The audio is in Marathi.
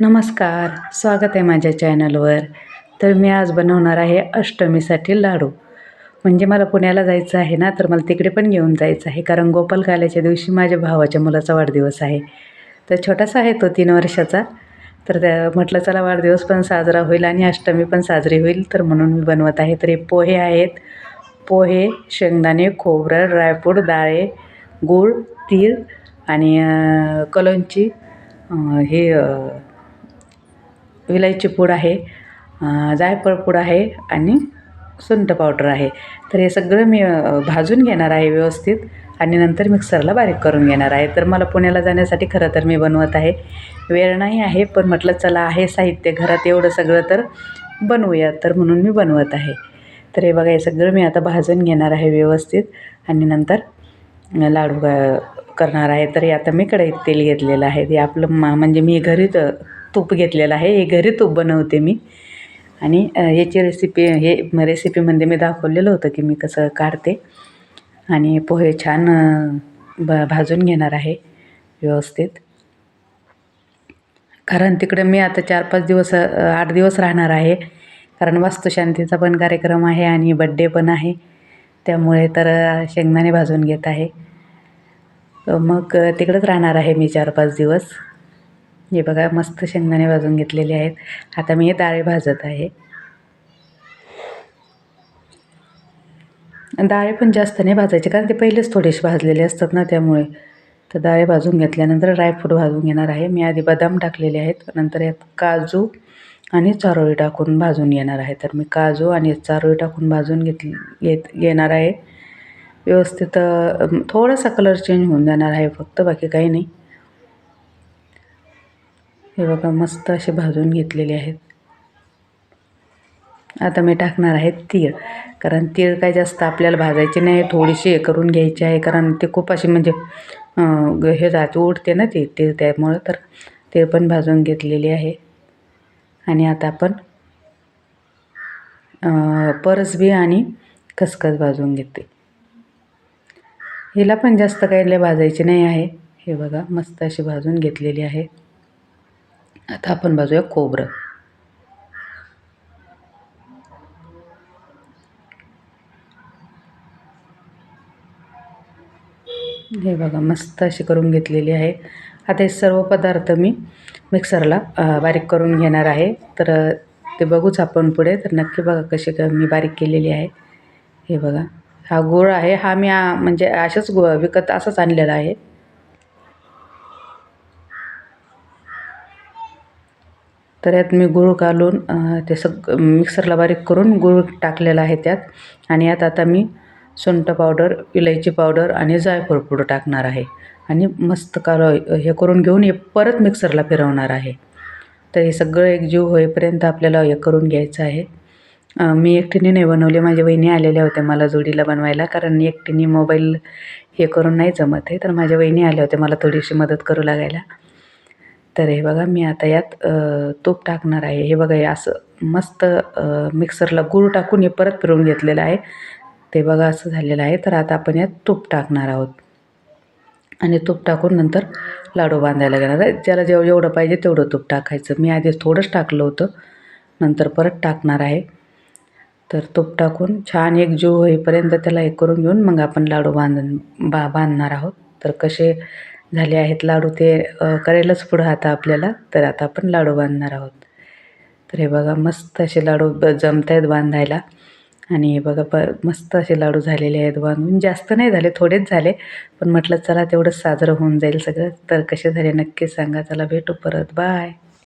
नमस्कार स्वागत आहे माझ्या चॅनलवर. तर मी आज बनवणार आहे अष्टमीसाठी लाडू. म्हणजे मला पुण्याला जायचं आहे ना तर मला तिकडे पण घेऊन जायचं आहे. कारण गोपालकाल्याच्या दिवशी माझ्या भावाच्या मुलाचा वाढदिवस आहे. तर छोटासा आहे तो तीन वर्षाचा. तर त्या म्हटलं चला वाढदिवस पण साजरा होईल आणि अष्टमी पण साजरी होईल. तर म्हणून मी बनवत आहे. तर हे पोहे आहेत. पोहे शेंगदाणे खोबरं ड्रायफ्रूट डाळे गूळ तीळ आणि कलोंची हे विलायची पूड आहे जायफळ पूड आहे आणि सुंठ पावडर आहे. तर हे सगळं मी भाजून घेणार आहे व्यवस्थित आणि नंतर मिक्सरला बारीक करून घेणार आहे. तर मला पुण्याला जाण्यासाठी खरं तर मी बनवत आहे. वेळ नाही आहे पण म्हटलं चला आहे साहित्य घरात एवढं सगळं तर बनवूया. तर म्हणून मी बनवत आहे. तर हे बघा हे सगळं मी आता भाजून घेणार आहे व्यवस्थित आणि नंतर लाडू करणार आहे. तर हे आता मी कढईत तेल घेतलेलं आहे. ते आपलं मा म्हणजे मी घरीच तूप घेतलेलं आहे. हे घरी तूप बनवते मी. आणि याची रेसिपी हे रेसिपीमध्ये मी दाखवलेलं होतं की मी कसं काढते. आणि पोहे छान ब भाजून घेणार आहे व्यवस्थित. कारण तिकडं मी आता चार पाच दिवस आठ दिवस राहणार आहे. कारण वास्तुशांतीचा पण कार्यक्रम आहे आणि बड्डे पण आहे. त्यामुळे तर शेंगदाणे भाजून घेत आहे. मग तिकडंच राहणार आहे मी चार पाच दिवस. हे बघा मस्त शेंगदाणे भाजून घेतलेले आहेत. आता मी हे डाळे भाजत आहे. डाळे पण जास्त नाही भाजायचे कारण ते पहिलेच थोडेसे भाजलेले असतात ना त्यामुळे. तर डाळे भाजून घेतल्यानंतर ड्रायफ्रूट भाजून घेणार आहे. मी आधी बदाम टाकलेले आहेत नंतर यात काजू आणि चारोळी टाकून भाजून घेणार आहे. तर मी काजू आणि चारोळी टाकून भाजून घेतली घेत घेणार आहे. व्यवस्थित थोडासा कलर चेंज होऊन जाणार आहे फक्त बाकी काही नाही. हे बघा मस्त असे भाजून घेतलेले आहेत. आता मी टाकणार आहे तीळ कारण तीळ काय जास्त आपल्याला भाजायचे नाही थोडीशी हे करून घ्यायची आहे कारण ते खूप अशी म्हणजे हे जाते उडते ना ते तीळ त्यामुळं तर तीळ पण भाजून घेतलेली आहे. आणि आता आपण परसबी आणि खसखस भाजून घेते. हिला पण जास्त काही लय भाजायची नाही आहे. हे बघा मस्त अशी भाजून घेतलेली आहे. आता आपण भाजूया खोबरं. हे बघा मस्त अशी करून घेतलेली आहे. आता हे सर्व पदार्थ मी मिक्सरला बारीक करून घेणार आहे. तर ते बघूच आपण पुढे. तर नक्की बघा कशी क मी बारीक केलेली आहे. हे बघा हा गूळ आहे. हा मी म्हणजे अशाच गु विकत असाच आणलेला आहे. तर यात मी गूळ घालून ते सग मिक्सरला बारीक करून गूळ टाकलेला आहे त्यात. आणि यात आता मी सुंठ पावडर इलायची पावडर आणि जायफळ पूड टाकणार आहे. आणि मस्त काल हे करून घेऊन हे परत मिक्सरला फिरवणार आहे. तर हे सगळं एकजीव होईपर्यंत आपल्याला हे करून घ्यायचं आहे. मी एकटीने नाही बनवले माझ्या वहिनी आलेल्या होत्या मला जोडीला बनवायला कारण एकटीने मोबाईल हे करून नाही जमत आहे. तर माझ्या वहिनी आल्या होत्या मला थोडीशी मदत करू लागायला. तर हे बघा मी आता यात तूप टाकणार आहे. हे बघा हे असं मस्त मिक्सरला गूळ टाकून हे परत फिरवून घेतलेलं आहे. ते बघा असं झालेलं आहे. तर आता आपण यात तूप टाकणार आहोत. आणि तूप टाकून नंतर लाडू बांधायला घेणार आहे. ज्याला जेव जेवढं पाहिजे तेवढं तूप टाकायचं. मी आधी थोडंच टाकलं होतं. नंतर परत टाकणार आहे. तर तूप टाकून छान एक जीव होईपर्यंत त्याला हे करून घेऊन मग आपण लाडू बांधून बा बांधणार आहोत. तर कसे झाले आहेत. लाडू ते करायलाच पुढं आता आपल्याला. तर आता आपण लाडू बांधणार आहोत. तर हे बघा मस्त असे लाडू ब जमत आहेत बांधायला. आणि हे बघा प मस्त असे लाडू झालेले आहेत बांधून. जास्त नाही झाले थोडेच झाले. पण म्हटलं चला तेवढंच साजरं होऊन जाईल सगळं. तर कसे झाले नक्की सांगा. चला भेटू परत. बाय.